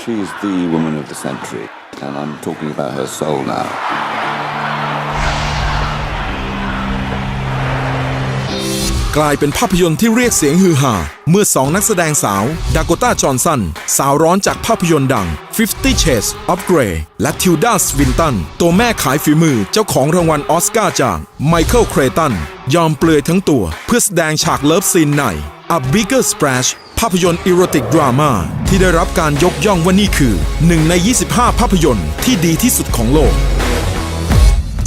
She's the woman of the century, and I'm talking about her soul now. กลายเป็นภาพยนตร์ที่เรียกเสียงฮือฮาเมื่อสองนักแสดงสาวดากต้าจอห์นสันสาวร้อนจากภาพยนตร์ดัง 50 Shades of Grey และทิวดาสวินตันตัวแม่ขายฝีมือเจ้าของรางวัลออสการ์จากไมเคิลเครตันยอมเปลือยทั้งตัวเพื่อแสดงฉากเลิฟซีนใน A Bigger Splash ภาพยนตร์อีโรติกดราม่าที่ได้รับการยกย่องว่านี่คือหนึ่งใน 25 ภาพยนตร์ที่ดีที่สุดของโลก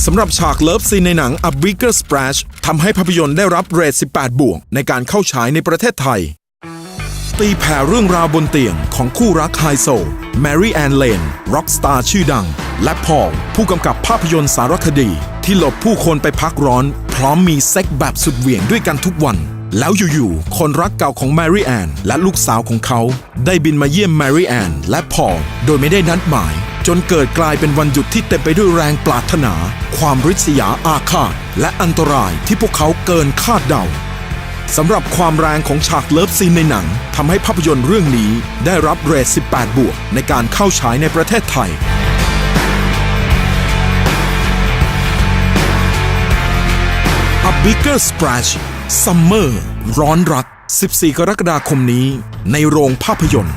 สำหรับฉากเลิฟซีนในหนัง A Bigger Splash ทำให้ภาพยนตร์ได้รับเรท 18 บวก ในการเข้าฉายในประเทศไทย ตีแผ่เรื่องราวบนเตียงของคู่รักไฮโซ แมรี่แอนเลนร็อกสตาร์ชื่อดัง และพอลผู้กำกับภาพยนตร์สารคดี ที่หลบผู้คนไปพักร้อน พร้อมมีเซ็กแบบสุดเหวี่ยงด้วยกันทุกวัน แล้วอยู่ๆ คนรักเก่าของแมรี่แอนและลูกสาวของเขา ได้บินมาเยี่ยมแมรี่แอนและพอลโดยไม่ได้นัดหมาย จนเกิดกลายเป็นวันหยุดที่เต็มไปด้วยแรงปรารถนา ความริษยาอาฆาต และอันตรายที่พวกเขาเกินคาดเดาสำหรับความแรงของฉากเลิฟซีนในหนังทำให้ภาพยนตร์เรื่องนี้ได้รับเรท 18 บวก ในการเข้าฉายในประเทศไทย A ซัมเมอร์ ร้อนรัก 14 กรกฎาคมนี้ ในโรงภาพยนตร์